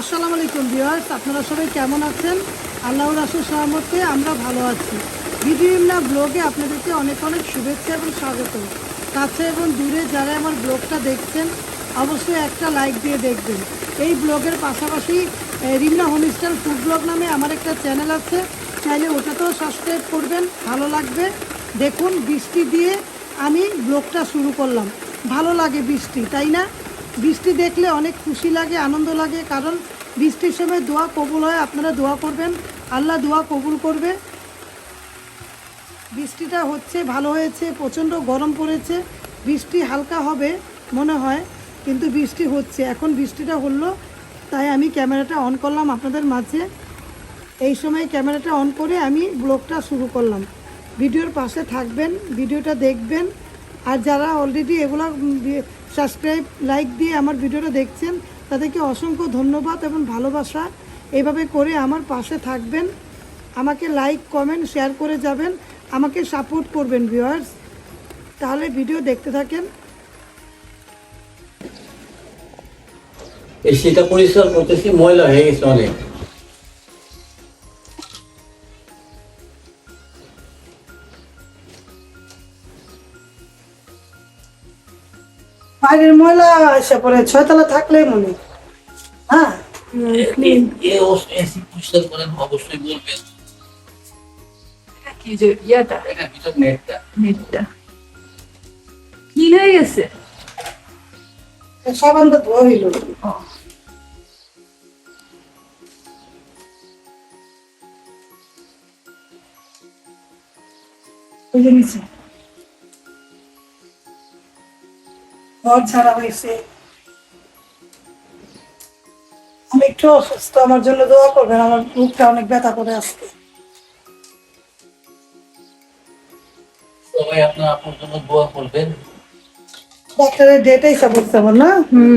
আসসালামু আলাইকুম ভিউয়ার্স, আপনারা সবাই কেমন আছেন? আল্লাহর রাসুল সহমতে আমরা ভালো আছি। ভিডিওনা ব্লগে আপনাদেরকে অনেক অনেক শুভেচ্ছা এবং স্বাগত। কাছে এবং দূরে যারা আমার ব্লগটা দেখছেন, অবশ্যই একটা লাইক দিয়ে দেখবেন। এই ব্লগের পাশাপাশি রিমনা হোমস্টাইল ফুড ব্লগ নামে আমার একটা চ্যানেল আছে। চাইলে ওটাতেও সাবস্ক্রাইব করবেন, ভালো লাগবে। দেখুন, বৃষ্টি দিয়ে আমি ব্লগটা শুরু করলাম। ভালো লাগে বৃষ্টি, তাই না? বৃষ্টি দেখলে অনেক খুশি লাগে, আনন্দ লাগে, কারণ বৃষ্টির সময় দোয়া কবুল হয়, আপনারা দোয়া করবেন, আল্লাহ দোয়া কবুল করবে। বৃষ্টিটা হচ্ছে, ভালো হয়েছে, প্রচণ্ড গরম পড়েছে, বৃষ্টি হালকা হবে মনে হয়, কিন্তু বৃষ্টি হচ্ছে। এখন বৃষ্টিটা হলো, তাই আমি ক্যামেরাটা অন করলাম আপনাদের মাঝে। এই সময় ক্যামেরাটা অন করে আমি ব্লগটা শুরু করলাম। ভিডিওর পাশে থাকবেন, ভিডিওটা দেখবেন, আর যারা অলরেডি এগুলো সাবস্ক্রাইব, লাইক দিয়ে আমার ভিডিওটা দেখছেন, তাদেরকে অসংখ্য ধন্যবাদ এবং ভালোবাসা। এভাবে করে আমার পাশে থাকবেন, আমাকে লাইক, কমেন্ট, শেয়ার করে যাবেন, আমাকে সাপোর্ট করবেন, ভিউয়ার্স। তাহলে ভিডিও দেখতে থাকেন। এই সেটা পরিষ্কার করতেছি, ময়লা হয়ে গেছে অনেক। বাইরের ময়লা এসে পরে ছয়তলা থাকলেই মনে হ্যাঁ। করেন অবশ্যই বলবেন। কি যে ইয়াটা? এটা ভিতর নেটটা। নেটটা। ক্লিন হয়ে গেছে? সাবান তো ধোয়া হইল। ও, বুঝে নিছি ঘর ছাড়া হয়েছে। আমি একটু অসুস্থ আমার জন্য দোয়া করবেন আমার বুকটা অনেক ব্যথা করে আসছে। সবাই আপনার আপনার জন্য দোয়া করবেন। ডাক্তারের ডেটেই সাপোর্ট আমার না?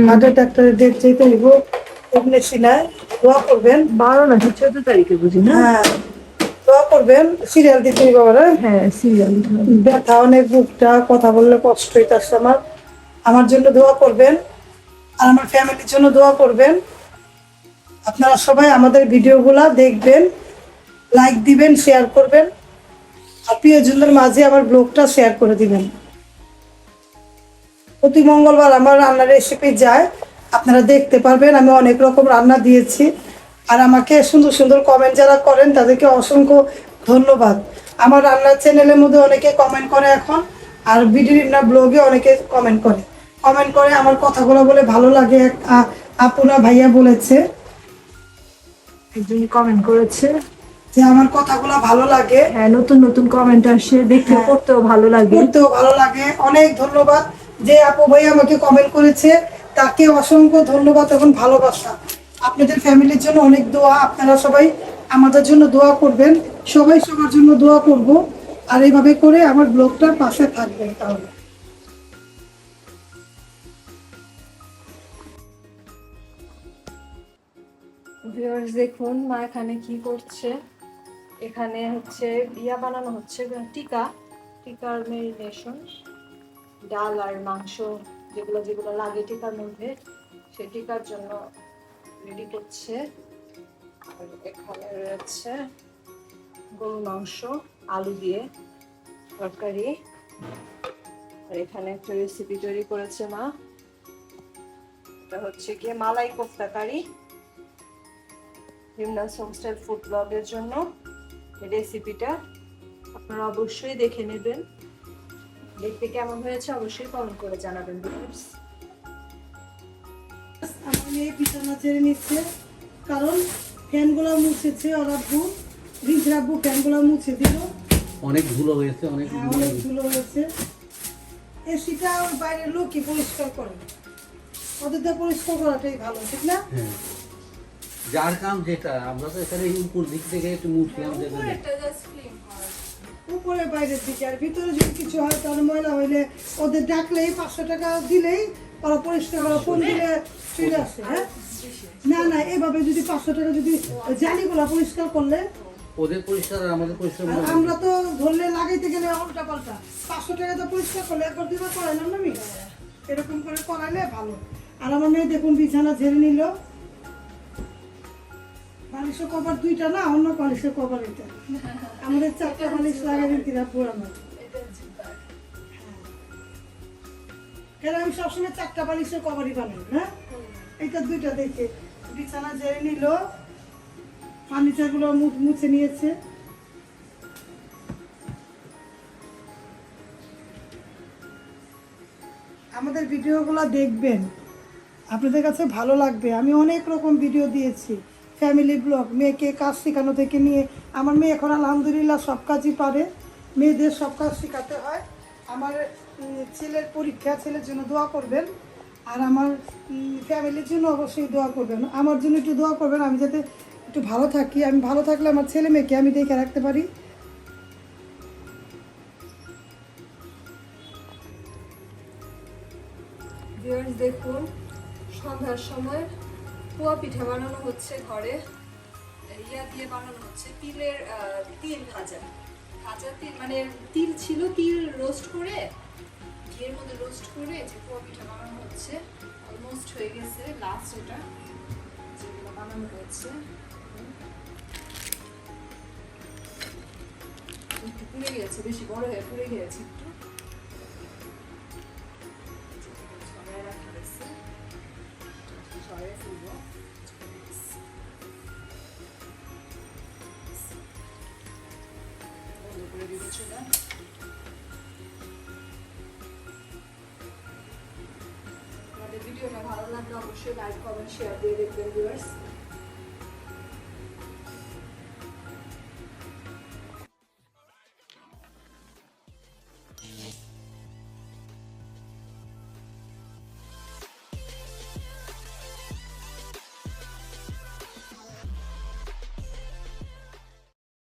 হার্টের ডাক্তারের ডেট যেতে হইব প্রেগনেন্সি না দোয়া করবেন। বারো নাকি চোদ্দ তারিখে বুঝি না? হ্যাঁ দোয়া করবেন সিরিয়াল দিতে হইব হ্যাঁ? হ্যাঁ সিরিয়াল ব্যথা অনেক বুকটা কথা বললে কষ্ট হইতেছে আমার। আমার জন্য দোয়া করবেন আর আমার ফ্যামিলির জন্য দোয়া করবেন। আপনারা সবাই আমাদের ভিডিওগুলা দেখবেন লাইক দিবেন শেয়ার করবেন। আর প্রিয়জনদের মাঝে আমার ব্লগটা শেয়ার করে দিবেন। প্রতি মঙ্গলবার আমার রান্নার রেসিপি যায়, আপনারা দেখতে পারবেন আমি অনেক রকম রান্না দিয়েছি। আর আমাকে সুন্দর সুন্দর কমেন্ট যারা করেন, তাদেরকে অসংখ্য ধন্যবাদ। আমার রান্নার চ্যানেলের মধ্যে অনেকে কমেন্ট করে এখন, আর ভিডিও না ব্লগে অনেকে কমেন্ট করে। কমেন্ট করে আমার কথাগুলো বলে ভালো লাগে। আপুরা ভাইয়া বলেছে একজন কমেন্ট করেছে। যে আমার কথাগুলো ভালো লাগে। হ্যাঁ নতুন নতুন কমেন্ট আসে দেখতে হ্যাঁ। পড়তেও ভালো লাগে। পড়তেও ভালো লাগে। অনেক ধন্যবাদ। যে আপু ভাই আমাকে কমেন্ট করেছে তাকে অসংখ্য ধন্যবাদ এবং ভালোবাসা। আপনাদের ফ্যামিলির জন্য অনেক দোয়া। আপনারা সবাই আমাদের জন্য দোয়া করবেন। সবাই সবার জন্য দোয়া করব। আর এইভাবে করে আমার ব্লগটার পাশে থাকবেন তাহলে। ভিউয়ার্স দেখুন, মা এখানে কি করছে? এখানে হচ্ছে ইয়া বানানো হচ্ছে, টিকা, টিকার মেরিনেশন ডাল আর মাংস যেগুলো যেগুলো লাগে টিকার মধ্যে, সে টিকার জন্য রেডি করছে। আর এখানে রয়েছে গরু মাংস, আলু দিয়ে তরকারি। আর এখানে একটা রেসিপি তৈরি করেছে মা। এটা হচ্ছে গিয়ে মালাই কোফতা কারি। হিমনাস হোমস্টাইল ফুড ব্লগের জন্য এই রেসিপিটা আপনারা অবশ্যই দেখে নেবেন। দেখতে কেমন হয়েছে অবশ্যই কমেন্ট করে জানাবেন ভিউয়ার্স আমার মেয়ে বিছানা ছেড়ে নিচ্ছে কারণ ফ্যানগুলো মুছেছে ওর আব্বু রিজের আব্বু ফ্যানগুলো মুছে দিল। অনেক ধুলো হয়েছে অনেক হ্যাঁ, ধুলো অনেক ধুলো হয়েছে। এসিটা ওর বাইরের লোকই পরিষ্কার করে। ওদের দিয়ে পরিষ্কার করাটাই ভালো ঠিক না? হ্যাঁ। যার কাম যেটা আমরা তো এখানে উপর দিক থেকে একটু মুছলাম যেখানে উপরে বাইরের দিকে আর ভিতরে যদি কিছু হয় তাহলে ময়লা হইলে ওদের ডাকলেই পাঁচশো টাকা দিলেই ওরা পরিষ্কার করা ফোন দিলে ফিরে আসে হ্যাঁ? না না এভাবে যদি পাঁচশো টাকা যদি জালিগুলা পরিষ্কার করলে? ওদের পরিষ্কার আর আমাদের পরিষ্কার আমরা তো ধরলে লাগাইতে গেলে উল্টা পাল্টা পাঁচশো টাকা তো পরিষ্কার করলে একবার দুবার করাইলাম না আমি? এরকম করে করাইলে ভালো। আর আমার মেয়ে দেখুন বিছানা ঝেড়ে নিল। বালিশের কভার দুইটা না, অন্য বালিশের কভার এটা। আমাদের চারটা বালিশ লাগাই দিরা পুরানো তার। কেন আমি সবসময় চারটা বালিশের কভারই বানাই না এইটা দুইটা দেখে। বিছানা জেরে নিল ফার্নিচারগুলো মুছে নিয়েছে। আমাদের ভিডিওগুলো দেখবেন। আপনাদের কাছে ভালো লাগবে। আমি অনেক রকম ভিডিও দিয়েছি। ফ্যামিলি ব্লগ, মেয়েকে কাজ শেখানো থেকে নিয়ে। আমার মেয়ে এখন আলহামদুলিল্লাহ সব কাজই পারে। মেয়েদের সব কাজ শেখাতে হয়। আমার ছেলের পরীক্ষা, ছেলের জন্য দোয়া করবেন। আর আমার ফ্যামিলির জন্য অবশ্যই দোয়া করবেন। আমার জন্য একটু দোয়া করবেন, আমি যাতে একটু ভালো থাকি। আমি ভালো থাকলে আমার ছেলে মেয়েকে আমি দেখে রাখতে পারি। দেখুন, সন্ধ্যার সময় পোয়া পিঠা বানানো হচ্ছে ঘরে। ইয়া দিয়ে বানানো হচ্ছে তিলের তিল ভাজা। ভাজা তিল মানে তিল ছিল, তিল রোস্ট করে, ঘিয়ের মধ্যে রোস্ট করে যে পোয়া পিঠা বানানো হচ্ছে অলমোস্ট হয়ে গেছে লাস্ট এটা যেগুলো বানানো হচ্ছে একটু পুড়ে গিয়েছে বেশি বড় হয়ে, পুড়ে গিয়েছে একটু। আমাদের ভিডিওটা ভালো লাগলে অবশ্যই লাইক কমেন্ট শেয়ার দিয়ে দেখবেন ভিউয়ার্স